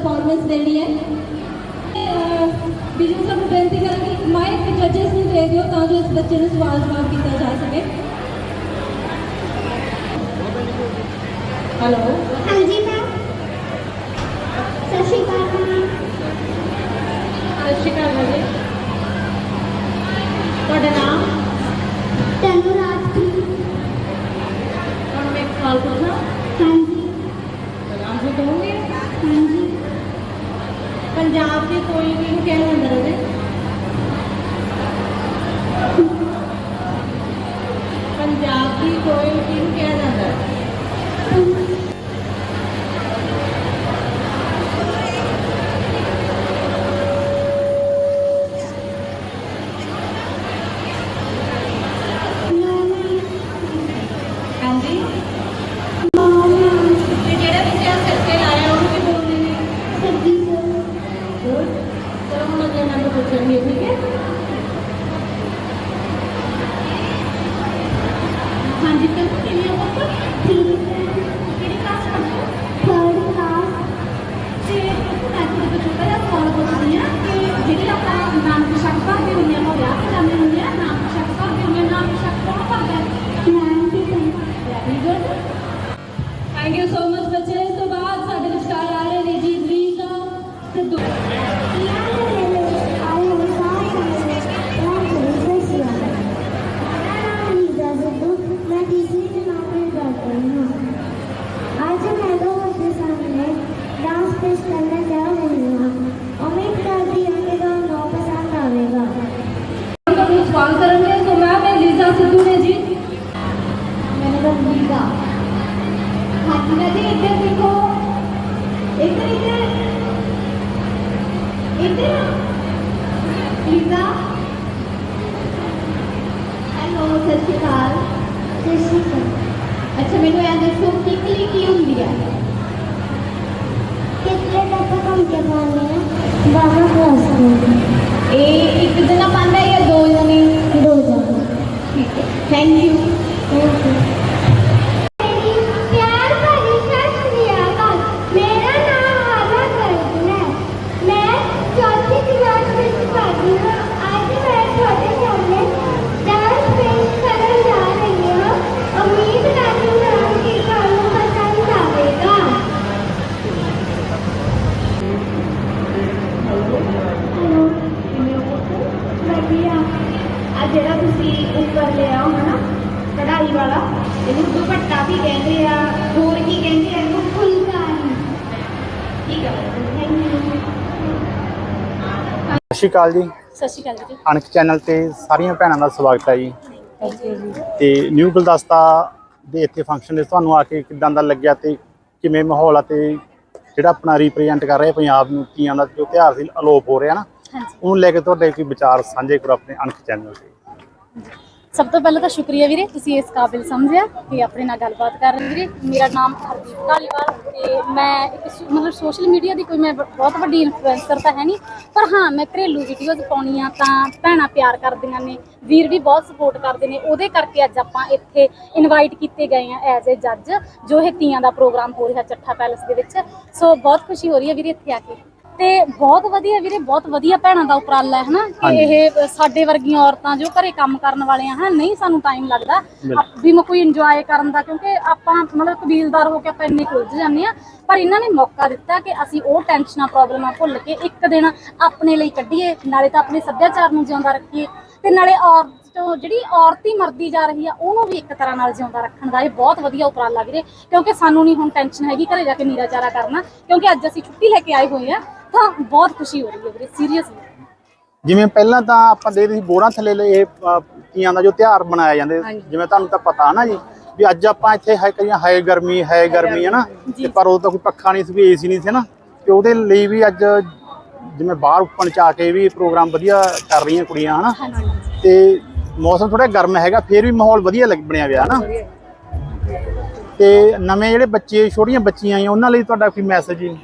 Performance ਦੇਣੀ ਹੈ ਬਿਜੂ ਸਾਹਿਬ ਨੂੰ ਬੇਨਤੀ ਕਰਾਂਗੀ ਮਾਈਕ ਜੱਜਸ ਨੂੰ ਦੇ ਦਿਓ ਤਾਂ ਜੋ ਇਸ ਬੱਚੇ ਨੂੰ ਸਵਾਲ ਜਵਾਬ ਕੀਤਾ ਜਾ ਸਕੇ ਹੈਲੋ ਹਾਂਜੀ ਮੈਮ ਸਤਿ ਸ਼੍ਰੀ ਅਕਾਲ ਮੈਮ ਸਤਿ ਸ਼੍ਰੀ ਅਕਾਲ ਜੀ ਤੁਹਾਡਾ ਨਾਮ ਤੈਨੂੰ ਤੇ ਮੈਂ ਤੁਹਾਡੇ ਤੋਂ ਛੋਟਾ ਸ਼੍ਰੀ ਅਕਾਲ ਸਤਿ ਸ਼੍ਰੀ ਅਕਾਲ ਅੱਛਾ ਮੈਨੂੰ ਇਹ ਦੱਸੋ ਕਿਕਲੀ ਕੀ ਹੁੰਦੀ ਹੈ ਕਿਕਲੀ ਦਾ ਤਾਂ ਕੰਮ ਕੇ ਪਾਉਂਦੇ ਆ ਬਾਹਰ ਕਲਾਸ ਇਹ ਇੱਕ ਜਣਾ ਪਾਉਂਦਾ ਹੈ ਜਾਂ ਦੋ ਜਣੇ? ਦੋ ਜਣੇ। ਠੀਕ ਹੈ। ਥੈਂਕ ਯੂ ਥੈਂਕ ਯੂ ਪਿਆਰ ਭਰੀ ਸਤਿ ਸ਼੍ਰੀ ਅਕਾਲ ਮੇਰਾ ਨਾਮ ਹਾਵਾ ਕਰਦ ਹੈ ਮੈਂ ਚੌਥੀ ਕਲਾਸ ਵਿੱਚ ਪੜ੍ਹਦੀ ਹਾਂ ਅੱਜ ਮੈਂ ਤੁਹਾਡੇ ਸਾਹਮਣੇ ਡਾਂਸ ਪੇਸ਼ ਕਰਨ ਜਾ ਰਹੀ ਹਾਂ ਉਮੀਦ ਕਰਦੀ ਹਾਂ ਕਿ ਤੁਹਾਨੂੰ ਪਸੰਦ ਆਵੇਗਾ ਹੈਲੋ ਕਿਵੇਂ ਹੋ ਵਧੀਆ ਆ ਜਿਹੜਾ ਤੁਸੀਂ ਉੱਪਰ ਲਿਆ ਹੋ ਨਾ ਕਢਾਈ ਵਾਲਾ ਇਹਨੂੰ ਦੁਪੱਟਾ ਵੀ ਕਹਿੰਦੇ ਆ ਹੋਰ ਕੀ ਕਹਿੰਦੇ ਆ ਇਹਨੂੰ ਫੁਲਕਾਰੀ ਠੀਕ ਆ ਥੈਂਕ ਯੂ ਸਤਿ ਸ਼੍ਰੀ ਅਕਾਲ ਜੀ। ਸਤਿ ਸ਼੍ਰੀ ਅਕਾਲ ਜੀ। ਅਣਖ ਚੈਨਲ ਤੇ ਸਾਰੀਆਂ ਭੈਣਾਂ ਦਾ ਸਵਾਗਤ ਹੈ ਜੀ। ਤੇ ਨਿਊ ਗੁਲਦਸਤਾ ਦੇ ਇੱਥੇ ਫੰਕਸ਼ਨ ਦੇ ਤੁਹਾਨੂੰ ਆ ਕੇ ਕਿਦਾਂ ਦਾ ਲੱਗਿਆ ਤੇ ਕਿਵੇਂ ਮਾਹੌਲ ਆ ਤੇ ਜਿਹੜਾ ਆਪਣਾ ਰਿਪਰੈਜ਼ੈਂਟ ਕਰ ਰਿਹਾ ਪੰਜਾਬ ਨੂੰ ਤੀਆਂ ਦਾ ਜੋ ਤਿਉਹਾਰ ਸੀ ਅਲੋਪ ਹੋ ਰਿਹਾ ਨਾ ਉਹਨੂੰ ਲੈ ਕੇ ਤੁਹਾਡੇ ਕੀ ਵਿਚਾਰ ਸਾਂਝੇ ਕਰੋ ਆਪਣੇ ਅਣਖ ਚੈਨਲ ਤੇ। ਸਭ ਤੋਂ ਪਹਿਲਾਂ ਤਾਂ ਸ਼ੁਕਰੀਆ ਵੀਰੇ, ਤੁਸੀਂ ਇਸ ਕਾਬਿਲ ਸਮਝਿਆ ਕਿ ਆਪਣੇ ਨਾਲ ਗੱਲਬਾਤ ਕਰ ਰਹੇ ਵੀਰੇ। ਮੇਰਾ ਨਾਮ ਹਰਦੀਪ ਧਾਲੀਵਾਲ ਤੇ ਮੈਂ ਇੱਕ ਸੋ- ਮਤਲਬ ਸੋਸ਼ਲ ਮੀਡੀਆ ਦੀ ਕੋਈ ਮੈਂ ਬ- ਬਹੁਤ ਵੱਡੀ ਇਨਫਲੂਐਂਸਰ ਤਾਂ ਹੈ ਨਹੀਂ, ਪਰ ਹਾਂ, ਮੈਂ ਘਰੇਲੂ ਵੀਡੀਓਜ਼ ਪਾਉਣੀ ਆ ਤਾਂ ਭੈਣਾਂ ਪਿਆਰ ਕਰਦੀਆਂ ਨੇ, ਵੀਰ ਵੀ ਬਹੁਤ ਸਪੋਰਟ ਕਰਦੇ ਨੇ, ਉਹਦੇ ਕਰਕੇ ਅੱਜ ਆਪਾਂ ਇੱਥੇ ਇਨਵਾਈਟ ਕੀਤੇ ਗਏ ਆ ਐਜ਼ ਅ ਜੱਜ ਜੋ ਇਹ ਤੀਆਂ ਦਾ ਪ੍ਰੋਗਰਾਮ ਹੋ ਰਿਹਾ ਚੱਠਾ ਪੈਲਸ ਦੇ ਵਿੱਚ। ਸੋ ਬਹੁਤ ਖੁਸ਼ੀ ਹੋ ਰਹੀ ਹੈ ਵੀਰੇ ਇੱਥੇ ਆ ਕੇ। ਤੇ ਬਹੁਤ ਵਧੀਆ ਵੀਰੇ ਬਹੁਤ ਵਧੀਆ ਭੈਣਾਂ ਦਾ ਉਪਰਾਲਾ ਹੈ ਹਨਾ ਕਿ। ਇਹ ਸਾਡੇ ਵਰਗੀਆਂ ਔਰਤਾਂ ਜੋ ਘਰੇ ਕੰਮ ਕਰਨ ਵਾਲੀਆਂ ਹਨ ਨਹੀਂ ਸਾਨੂੰ ਟਾਈਮ ਲੱਗਦਾ। ਵੀ ਮੈਂ ਕੋਈ ਇੰਜੋਏ ਕਰਨ ਦਾ ਕਿਉਂਕਿ ਆਪਾਂ ਮਤਲਬ ਕਬੀਲਦਾਰ ਹੋ ਕੇ ਆਪਾਂ ਇੰਨੇ ਉਲਝ ਜਾਂਦੇ ਆ ਪਰ ਇਹਨਾਂ ਨੇ ਮੌਕਾ ਦਿੱਤਾ ਕਿ ਅਸੀਂ ਉਹ ਟੈਨਸ਼ਨਾਂ ਪ੍ਰੋਬਲਮਾਂ ਭੁੱਲ ਕੇ ਇੱਕ ਦਿਨ ਆਪਣੇ ਲਈ ਕੱਢੀਏ ਨਾਲੇ ਤਾਂ ਆਪਣੇ ਸੱਭਿਆਚਾਰ ਨੂੰ ਜਿਉਂਦਾ ਰੱਖੀਏ। ਤੇ ਨਾਲੇ ਔਰਤ ਤੋਂ ਜਿਹੜੀ ਔਰਤੀ ਮਰਦੀ ਜਾ ਰਹੀ ਆ ਉਹਨੂੰ ਵੀ ਇੱਕ ਤਰ੍ਹਾਂ ਨਾਲ ਜਿਉਂਦਾ ਰੱਖਣ ਦਾ ਇਹ ਬਹੁਤ ਵਧੀਆ ਉਪਰਾਲਾ ਵੀਰੇ। ਕਿਉਂਕਿ ਸਾਨੂੰ ਨਹੀਂ ਹੁਣ ਟੈਨਸ਼ਨ ਹੈਗੀ ਘਰੇ ਜਾ ਕੇ ਨੀਰਾ ਚਾਰਾ ਕਰਨਾ ਕਿਉਂਕਿ ਅੱਜ ਅਸੀਂ ਛੁੱਟੀ ਲੈ ਕੇ ਆਏ ਹੋਏ ਆ। ਤਾਂ ਬਹੁਤ ਖੁਸ਼ੀ ਹੋ ਰਹੀ ਹੈ ਵੀਰੇ ਸੀਰੀਅਸਲੀ ਜਿਵੇਂ ਪਹਿਲਾਂ ਤਾਂ ਆਪਾਂ ਦੇਖਦੇ ਸੀ ਬੋਰਾਂ ਥੱਲੇ ਇਹ ਤੀਆਂ ਦਾ ਜੋ ਤਿਉਹਾਰ ਮਨਾਇਆ ਜਾਂਦੇ। ਜਿਵੇਂ ਤੁਹਾਨੂੰ ਤਾਂ ਪਤਾ ਨਾ ਜੀ ਵੀ ਅੱਜ ਆਪਾਂ ਇੱਥੇ ਹੈ ਕਈਆਂ ਹੈ ਗਰਮੀ ਹੈ ਗਰਮੀ ਹੈ ਨਾ। ਤੇ ਪਰ ਉਦੋਂ ਤਾਂ ਕੋਈ ਪੱਖਾ ਨਹੀਂ ਸੀ ਕੋਈ ਏਸੀ ਨਹੀਂ ਸੀ ਨਾ? ਤੇ ਉਹਦੇ ਲਈ ਵੀ ਅੱਜ ਜਿਵੇਂ ਬਾਹਰ ਉੱਪਰ ਚ ਆ ਕੇ ਵੀ ਪ੍ਰੋਗਰਾਮ ਵਧੀਆ ਕਰ ਰਹੀਆਂ ਕੁੜੀਆਂ ਹਨਾ ਤੇ ਮੌਸਮ ਥੋੜਾ ਗਰਮ ਹੈਗਾ ਫਿਰ ਵੀ ਮਾਹੌਲ ਵਧੀਆ ਲੱਗ ਬਣਿਆ ਹੋਇਆ ਹਨਾ ਤੇ ਨਵੇਂ ਜਿਹੜੇ ਬੱਚੇ ਛੋਟੀਆਂ ਬੱਚੀਆਂ ਆਈਆਂ ਉਹਨਾਂ ਲਈ ਤੁਹਾਡਾ ਕੋਈ ਮੈਸੇਜ ਜੀ?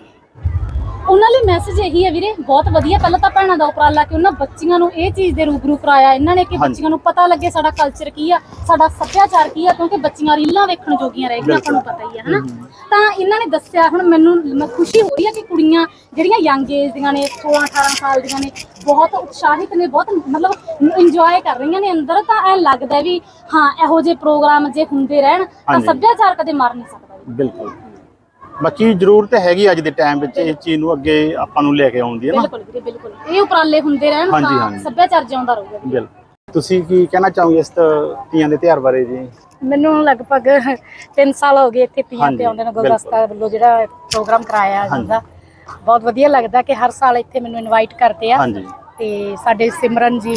ਉਹਨਾਂ ਲਈ ਮੈਸੇਜ ਇਹੀ ਹੈ ਵੀਰੇ ਬਹੁਤ ਵਧੀਆ। ਪਹਿਲਾਂ ਤਾਂ ਭੈਣਾਂ ਦਾ ਉਪਰਾਲਾ ਕਿ ਉਹਨਾਂ ਬੱਚੀਆਂ ਨੂੰ ਇਹ ਚੀਜ਼ ਦੇ ਰੂਬਰੂ ਕਰਾਇਆ। ਇਹਨਾਂ ਨੇ ਕਿ। ਬੱਚੀਆਂ ਨੂੰ ਪਤਾ ਲੱਗੇ ਸਾਡਾ ਕਲਚਰ ਕੀ ਆ ਸਾਡਾ ਸੱਭਿਆਚਾਰ ਕੀ ਆ ਕਿਉਂਕਿ ਬੱਚੀਆਂ ਰੀਲਾਂ ਵੇਖਣ ਜੋਗੀਆਂ ਰਹਿ ਗਈਆਂ ਆਪਾਂ ਨੂੰ ਪਤਾ ਹੀ ਆ ਹਨਾ? ਤਾਂ ਇਹਨਾਂ ਨੇ ਦੱਸਿਆ ਹੁਣ ਮੈਨੂੰ ਮ- ਖੁਸ਼ੀ ਹੋ ਰਹੀ ਆ ਕਿ ਕੁੜੀਆਂ ਜਿਹੜੀਆਂ ਯੰਗ ਏਜ ਦੀਆਂ ਨੇ 16 18 ਸਾਲ ਦੀਆਂ ਨੇ ਬਹੁਤ ਉਤਸ਼ਾਹਿਤ ਨੇ ਬਹੁਤ ਮਤਲਬ ਇੰਜੋਏ ਕਰ ਰਹੀਆਂ ਨੇ ਅੰਦਰ ਤਾਂ ਐ ਲੱਗਦਾ ਵੀ ਹਾਂ ਇਹੋ ਜਿਹੇ ਪ੍ਰੋਗਰਾਮ ਜੇ ਹੁੰਦੇ ਰਹਿਣ ਤਾਂ। ਸੱਭਿਆਚਾਰ ਕਦੇ ਮਰ ਨਹੀਂ ਸਕਦਾ। ਬਿਲਕੁਲ। ਬਾਕੀ ਜ਼ਰੂਰਤ ਹੈਗੀ ਅੱਜ ਦੇ ਟਾਈਮ ਵਿੱਚ ਇਸ ਚੀਜ਼ ਨੂੰ ਅੱਗੇ ਆਪਾਂ ਨੂੰ ਲੈ ਕੇ ਆਉਣ ਦੀ ਹੈ ਨਾ ਬਿਲਕੁਲ ਵੀਰੇ ਬਿਲਕੁਲ ਇਹ ਉਪਰਾਲੇ ਹੁੰਦੇ ਰਹਿਣ ਹਾਂਜੀ, ਤਾਂ ਹਾਂਜੀ। ਸੱਭਿਆਚਾਰ ਜਿਉਂਦਾ ਰਹੂਗਾ ਵੀਰੇ। ਬਿਲਕੁਲ ਤੁਸੀਂ ਕੀ ਕਹਿਣਾ ਚਾਹੋਗੇ ਇਸ ਤ- ਤੀਆਂ ਦੇ ਤਿਉਹਾਰ ਬਾਰੇ ਜੀ ਮੈਨੂੰ ਲਗਭਗ 3 ਸਾਲ ਹੋ ਗਏ ਇੱਥੇ ਤੀਆਂ ਹਾਂਜੀ, ਤੇ ਆਉਂਦੇ ਨੇ ਬਿਲਕੁਲ। ਗੁਲਦਸਤਾ ਵੱਲੋਂ ਜਿਹੜਾ ਪ੍ਰੋਗਰਾਮ ਕਰਾਇਆ ਜਾਂਦਾ ਬਹੁਤ ਵਧੀਆ ਲੱਗਦਾ ਕਿ ਹਰ ਸਾਲ ਇੱਥੇ ਮੈਨੂੰ ਇਨਵਾਈਟ ਕਰਦੇ ਆ ਹਾਂਜੀ ਤੇ ਸਾਡੇ ਸਿਮਰਨ ਜੀ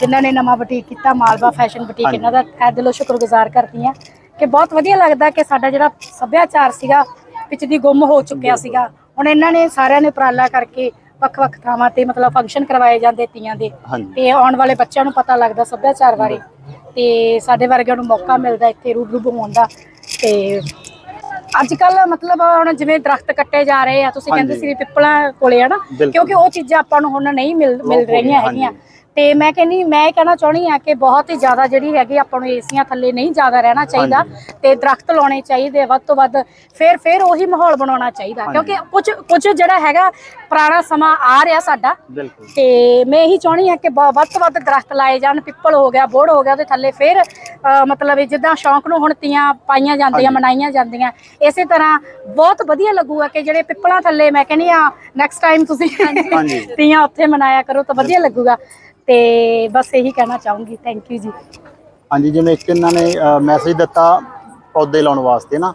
ਜਿਨ੍ਹਾਂ ਨੇ ਨਵਾਂ ਬੁਟੀਕ ਕੀਤਾ ਮਾਲਵਾ ਫੈਸ਼ਨ ਬੁਟੀਕ ਹਾਂਜੀ। ਇਹਨਾਂ ਦਾ ਤਹਿ ਦਿਲੋਂ ਸ਼ੁਕਰਗੁਜ਼ਾਰ ਕਰਦੀ ਆ ਕਿ ਬਹੁਤ ਵਧੀਆ ਲੱਗਦਾ ਕਿ ਸਾਡਾ ਜਿਹੜਾ ਸੱਭਿਆਚਾਰ ਸੀਗਾ ਵਿੱਚ ਦੀ ਗੁੰਮ ਹੋ ਚੁੱਕਿਆ ਸੀਗਾ। ਹੁਣ ਇਹਨਾਂ ਨੇ ਸਾਰਿਆਂ ਨੇ ਉਪਰਾਲਾ ਕਰਕੇ ਵੱਖ-ਵੱਖ ਥਾਵਾਂ ਤੇ ਮਤਲਬ ਫੰਕਸ਼ਨ ਕਰਵਾਏ ਜਾਂਦੇ ਤੀਆਂ ਦੇ। ਹਾਂਜੀ। ਤੇ ਆਉਣ ਵਾਲੇ ਬੱਚਿਆਂ ਨੂੰ ਪਤਾ ਲੱਗਦਾ ਸੱਭਿਆਚਾਰ ਬਾਰੇ। ਤੇ ਸਾਡੇ ਵਰਗਿਆਂ ਨੂੰ ਮੌਕਾ ਮਿਲਦਾ ਇੱਥੇ ਰੂਬਰੂ ਹੋਣ ਦਾ। ਤੇ ਅੱਜ ਕੱਲ ਮਤਲਬ ਹੁਣ ਜਿਵੇਂ ਦਰਖਤ ਕੱਟੇ ਜਾ ਰਹੇ ਆ ਤੁਸੀਂ ਕਹਿੰਦੇ ਹਾਂਜੀ। ਸੀ ਵੀ ਪਿੱਪਲਾਂ ਕੋਲੇ ਆ ਨਾ ਬਿਲਕੁਲ। ਕਿਉਂਕਿ ਉਹ ਚੀਜ਼ਾਂ ਆਪਾਂ ਨੂੰ ਹੁਣ ਨਹੀਂ ਮਿਲ ਮਿਲ ਰਹੀਆਂ ਹੈਗੀਆਂ। ਹਾਂਜੀ। ਤੇ ਮੈਂ ਕਹਿੰਨੀ ਮੈਂ ਇਹ ਕਹਿਣਾ ਚਾਹਣੀ ਆ ਕਿ ਬਹੁਤ ਹੀ ਜ਼ਿਆਦਾ ਜਿਹੜੀ ਹੈਗੀ ਆਪਾਂ ਨੂੰ ਏਸੀਆਂ ਥੱਲੇ ਨਹੀਂ ਜ਼ਿਆਦਾ ਰਹਿਣਾ ਚਾਹੀਦਾ। ਤੇ ਦਰਖਤ ਲਾਉਣੇ ਚਾਹੀਦੇ ਵੱਧ ਤੋਂ ਵੱਧ ਫਿਰ ਫਿਰ ਉਹੀ ਮਾਹੌਲ ਬਣਾਉਣਾ ਚਾਹੀਦਾ। ਕਿਉਂਕਿ ਕੁਝ ਕੁਝ ਜਿਹੜਾ ਹੈਗਾ ਪੁਰਾਣਾ ਸਮਾਂ ਆ ਰਿਹਾ ਸਾਡਾ ਤੇ ਮੈਂ ਇਹੀ ਚਾਹਣੀ ਆ ਕਿ ਵੱਧ ਤੋਂ ਵੱਧ ਦਰਖਤ ਲਾਏ ਜਾਣ ਪਿੱਪਲ ਹੋ ਗਿਆ ਬੋੜ ਹੋ ਗਿਆ ਉਹਦੇ ਥੱਲੇ ਫਿਰ ਮਤਲਬ ਜਿੱਦਾਂ ਸ਼ੌਂਕ ਨੂੰ ਹੁਣ ਤੀਆਂ ਪਾਈਆਂ ਜਾਂਦੀਆਂ। ਮਨਾਈਆਂ ਜਾਂਦੀਆਂ ਇਸੇ ਤਰ੍ਹਾਂ ਬਹੁਤ ਵਧੀਆ ਲੱਗੂਗਾ ਕਿ ਜਿਹੜੇ ਪਿੱਪਲਾਂ ਥੱਲੇ ਮੈਂ ਕਹਿੰਦੀ ਆ ਨੈਕਸਟ ਟਾਈਮ ਤੁਸੀਂ। ਤੀਆਂ ਉੱਥੇ ਮਨਾਇਆ ਕਰੋ ਤਾਂ ਵਧੀਆ ਲੱਗੂਗਾ ਤੇ ਬਸ ਇਹੀ ਕਹਿਣਾ ਚਾਹੂੰਗੀ ਥੈਂਕ ਯੂ ਜੀ। ਹਾਂਜੀ ਜਿਵੇਂ ਇੱਕ ਇਹਨਾਂ ਨੇ ਮੈਸੇਜ ਦਿੱਤਾ ਪੌਦੇ ਲਾਉਣ ਵਾਸਤੇ ਨਾ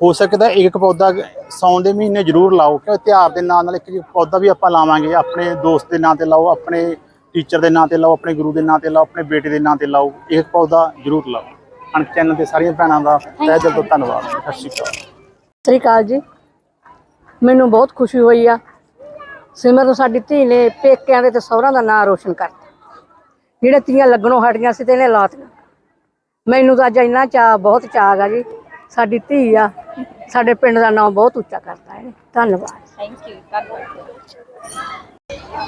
ਹੋ ਸਕਦਾ ਇੱਕ ਪੌਦਾ ਸੌਣ ਦੇ ਮਹੀਨੇ ਜ਼ਰੂਰ ਲਾਓ ਕਿਉਂ ਤਿਉਹਾਰ ਦੇ ਨਾਲ ਨਾਲ ਇੱਕ ਇੱਕ ਪੌਦਾ ਵੀ ਆਪਾਂ ਲਾਵਾਂਗੇ ਆਪਣੇ ਦੋਸਤ ਦੇ ਨਾਂ ਤੇ ਲਾਓ ਆਪਣੇ ਟੀਚਰ ਦੇ ਨਾਂ ਤੇ ਲਾਓ ਆਪਣੇ ਗੁਰੂ ਦੇ ਨਾਂ ਤੇ ਲਾਓ ਆਪਣੇ ਬੇਟੇ ਦੇ ਨਾਂ ਤੇ ਲਾਓ ਇੱਕ ਪੌਦਾ ਜ਼ਰੂਰ ਲਾਓ। ਅਣਖ ਚੈਨਲ ਤੇ ਸਾਰੀਆਂ ਭੈਣਾਂ ਦਾ ਤਹਿ ਦਿਲ ਤੋਂ ਧੰਨਵਾਦ। ਸਤਿ ਸ਼੍ਰੀ ਅਕਾਲ। ਸਤਿ ਸ਼੍ਰੀ ਅਕਾਲ ਜੀ। ਮੈਨੂੰ ਬਹੁਤ ਖੁਸ਼ੀ ਹੋਈ ਆ ਸਿਮਰਨ ਸਾਡੀ ਧੀ ਨੇ ਪੇਕਿਆਂ ਦੇ ਤੇ ਸਹੁਰਿਆਂ ਦਾ ਨਾਂ ਰੋਸ਼ਨ ਕਰਤਾ। ਜਿਹੜੇ ਤੀਆਂ ਲੱਗਣੋਂ ਹਟੀਆਂ ਸੀ ਤੇ ਇਹਨੇ ਲਾਤੀਆਂ। ਮੈਨੂੰ ਤਾਂ ਅੱਜ ਇੰਨਾ ਚਾਅ, ਬਹੁਤ ਚਾਅ ਗਾ ਜੀ। ਸਾਡੀ ਧੀ ਆ। ਸਾਡੇ ਪਿੰਡ ਦਾ ਨਾਮ ਬਹੁਤ ਉੱਚਾ ਕਰਤਾ ਇਹਨੇ ਧੰਨਵਾਦ। ਥੈਂਕ ਯੂ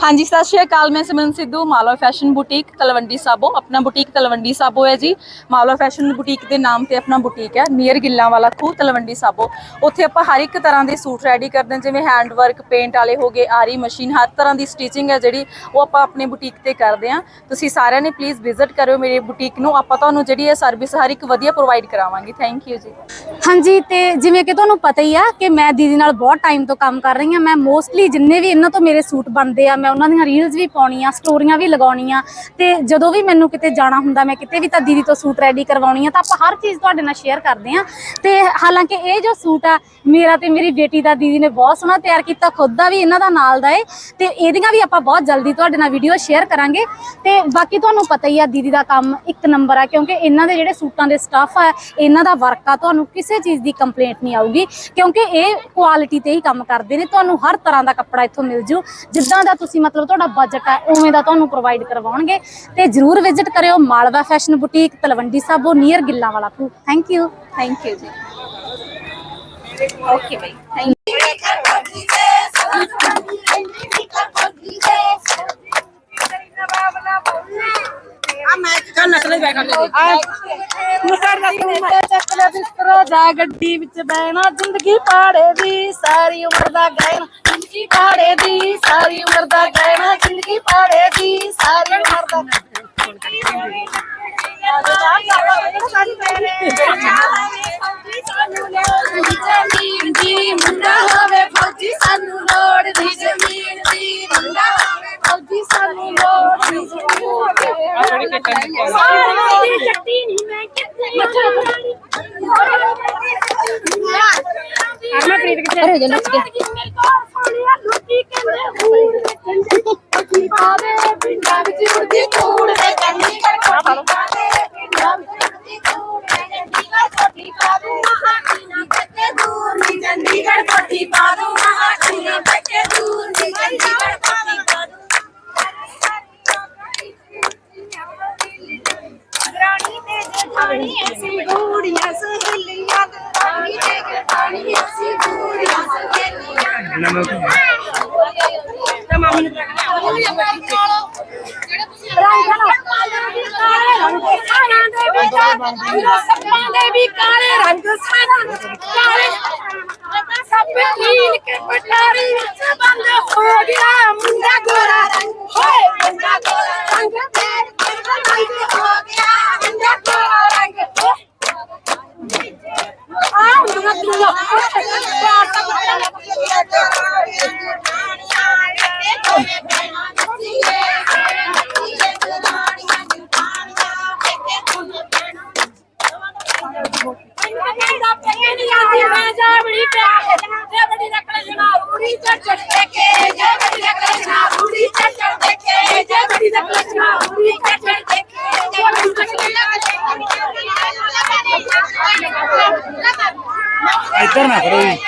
ਹਾਂਜੀ ਸਤਿ ਸ਼੍ਰੀ ਅਕਾਲ। ਮੈਂ ਸਿਮਰਨ ਸਿੱਧੂ ਮਾਲਵਾ ਫੈਸ਼ਨ ਬੁਟੀਕ ਤਲਵੰਡੀ ਸਾਬੋ। ਆਪਣਾ ਬੁਟੀਕ ਤਲਵੰਡੀ ਸਾਬੋ ਹੈ ਜੀ। ਮਾਲਵਾ ਫੈਸ਼ਨ ਬੁਟੀਕ ਦੇ ਨਾਮ ਤੇ ਆਪਣਾ ਬੁਟੀਕ ਹੈ ਨੀਅਰ ਗਿੱਲਾਂ ਵਾਲਾ ਖੂਹ ਤਲਵੰਡੀ ਸਾਬੋ। ਉੱਥੇ ਆਪਾਂ ਹਰ ਇੱਕ ਤਰ੍ਹਾਂ ਦੇ ਸੂਟ ਰੈਡੀ ਕਰਦੇ ਹਾਂ ਜਿਵੇਂ ਹੈਂਡ ਵਰਕ ਪੇਂਟ ਵਾਲੇ ਹੋ ਗਏ ਆਰੀ ਮਸ਼ੀਨ ਹਰ ਤਰ੍ਹਾਂ ਦੀ ਸਟਿਚਿੰਗ ਹੈ ਜਿਹੜੀ ਉਹ ਆਪਾਂ ਆਪਣੇ ਬੁਟੀਕ ਤੇ ਕਰਦੇ ਹਾਂ। ਤੁਸੀਂ ਸਾਰਿਆਂ ਨੇ ਪਲੀਜ਼ ਵਿਜ਼ਿਟ ਕਰਿਓ ਮੇਰੇ ਬੁਟੀਕ ਨੂੰ। ਆਪਾਂ ਤੁਹਾਨੂੰ ਜਿਹੜੀ ਹੈ ਸਰਵਿਸ ਹਰ ਇੱਕ ਵਧੀਆ ਪ੍ਰੋਵਾਈਡ ਕਰਾਵਾਂਗੇ। ਥੈਂਕ ਯੂ ਜੀ। ਹਾਂਜੀ ਤੇ ਜਿਵੇਂ ਕਿ ਤੁਹਾਨੂੰ ਪਤਾ ਹੀ ਆ ਕਿ ਮੈਂ ਦੀਦੀ ਨਾਲ ਬਹੁਤ ਟਾਈਮ ਤੋਂ ਕੰਮ ਕਰ ਰਹੀ ਹਾਂ। ਮੈਂ ਮੋਸਟਲੀ ਜਿੰਨੇ ਵੀ ਇਹਨਾਂ ਤੋਂ ਮੇਰੇ ਸੂਟ ਬਣਦੇ ਆ, ਮੈਂ ਉਹਨਾਂ ਦੀਆਂ ਰੀਲਸ ਵੀ ਪਾਉਣੀਆਂ ਸਟੋਰੀਆਂ ਵੀ ਲਗਾਉਣੀਆਂ। ਤੇ ਜਦੋਂ ਵੀ ਮੈਨੂੰ ਕਿਤੇ ਜਾਣਾ ਹੁੰਦਾ, ਮੈਂ ਕਿਤੇ ਵੀ ਤਾਂ ਦੀਦੀ ਤੋਂ ਸੂਟ ਰੈਡੀ ਕਰਵਾਉਣੀ ਆ, ਤਾਂ ਆਪਾਂ ਹਰ ਚੀਜ਼ ਤੁਹਾਡੇ ਨਾਲ ਸ਼ੇਅਰ ਕਰਦੇ ਆ ਤੇ ਹਾਲਾਂਕਿ ਇਹ ਜੋ ਸੂਟ ਆ, ਮੇਰਾ ਤੇ ਮੇਰੀ ਬੇਟੀ ਦਾ ਦੀਦੀ ਨੇ ਬਹੁਤ ਸੋਹਣਾ ਤਿਆਰ ਕੀਤਾ, ਖੁਦ ਦਾ ਵੀ ਇਹਨਾਂ ਦਾ ਨਾਲ ਦਾ ਏ। ਤੇ ਇਹਦੀਆਂ ਵੀ ਆਪਾਂ ਬਹੁਤ ਜਲਦੀ ਤੁਹਾਡੇ ਨਾਲ ਵੀਡੀਓ ਸ਼ੇਅਰ ਕਰਾਂਗੇ। ਤੇ ਬਾਕੀ ਤੁਹਾਨੂੰ ਪਤਾ ਹੀ ਆ, ਦੀਦੀ ਦਾ ਕੰਮ ਇੱਕ ਨੰਬਰ ਆ, ਕਿਉਂਕਿ ਇਹਨਾਂ ਦੇ ਜਿਹੜੇ ਸੂਟਾਂ ਦੇ ਸਟਾਫ ਆ, ਇਹਨਾਂ ਦਾ ਵਰਕ ਆ, ਤੁਹਾਨੂੰ ਕਿਸੇ ਚੀਜ਼ ਦੀ ਕੰਪਲੇਂਟ ਨਹੀਂ ਆ ਆਊਗੀ ਕਿਉਂਕਿ ਇਹ ਕੁਆਲਿਟੀ ਤੇ ਹੀ ਕੰਮ ਕਰਦੇ ਨੇ ਤੁਹਾਨੂੰ ਹਰ ਤਰ੍ਹਾਂ ਦਾ ਕੱਪੜਾ ਇੱਥੋਂ ਮਿਲ ਜੂ। ਜਿੱਦਾਂ ਦਾ ਤੁਸੀਂ ਮਤਲਬ ਤੁਹਾਡਾ ਬਜਟ ਹੈ ਉਵੇਂ ਦਾ ਤੁਹਾਨੂੰ ਪ੍ਰੋਵਾਈਡ ਕਰਵਾਉਣਗੇ। ਤੇ ਜਰੂਰ ਵਿਜ਼ਿਟ ਕਰਿਓ Malwa fashion boutique Talwandi Sabo near Gillan Wala Khu thank you thank you ji okay bye thank ਜਾ ਗੱਡੀ ਵਿੱਚ ਬਹਿਣਾ ਜ਼ਿੰਦਗੀ ਪਾੜੇ ਦੀ ਸਾਰੀ ਉਮਰ ਦਾ ਗਹਿਣਾ ਜ਼ਿੰਦਗੀ ਪਾੜੇ ਦੀ ਸਾਰੀ ਉਮਰ ਦਾ ਗਹਿਣਾ ਜ਼ਿੰਦਗੀ ਪਾੜੇ ਦੀ ਸਾਰੀ ਉਮਰ ਦਾ ਜ਼ਮੀਨ ਦੀ ਮੁੰਡਾ ਦੀ ਸਾਰੀ ਚੱਟੀ ਨਹੀਂ ਮੈਂ ਕਿੱਥੇ ਅਰਮਾ ਪ੍ਰੀਤ ਕਿੱਥੇ ਹੋ ਜਾ ਨੱਚ ਕੇ ਲੁੱਟੀ ਕਹਿੰਦੇ ਹੂੜ ਨਾ ਮੈਂ ਤਾਂ ਮਾਮੀ ਨੂੰ ਦੇ ਵੀ ਕਾਲੇ ਰੰਗ ਸਾਰਾ ਕਾਲੇ ਸਭ ਕੀਲ ਕੇ ਪਟਾਰੀ ਬੰਦ ਹੋ ਗਿਆ। ਮੁੰਡਾ ਗੋਰਾ ਹੋਏ ਮੁੰਡਾ ਗੋਰਾ ਰੰਗ। ਇੱਧਰ ਨਾ ਕਰੋ ਜੀ।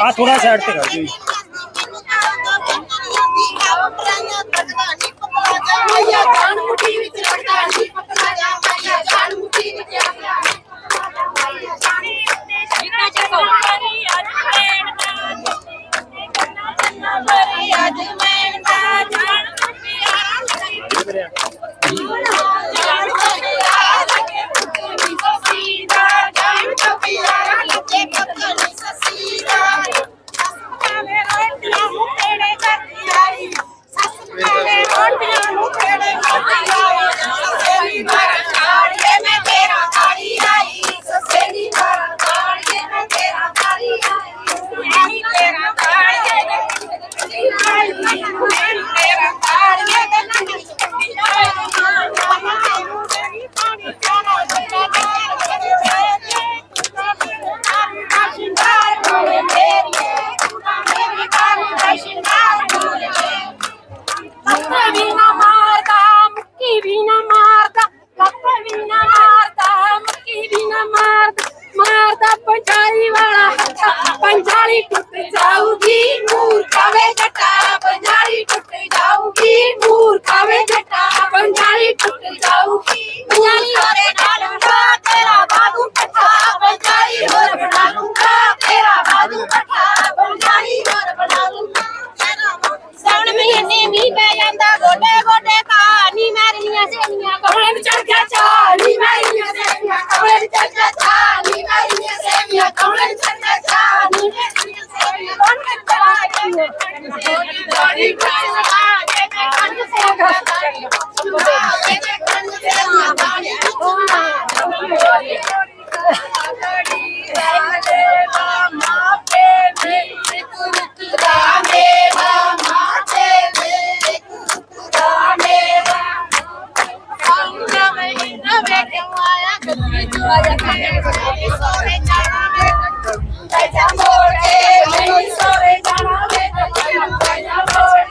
ਆ ਥੋੜਾ ਸਾਈਡ ਤੇ ਕਰ ਦਿਓ ਜੀ। 哇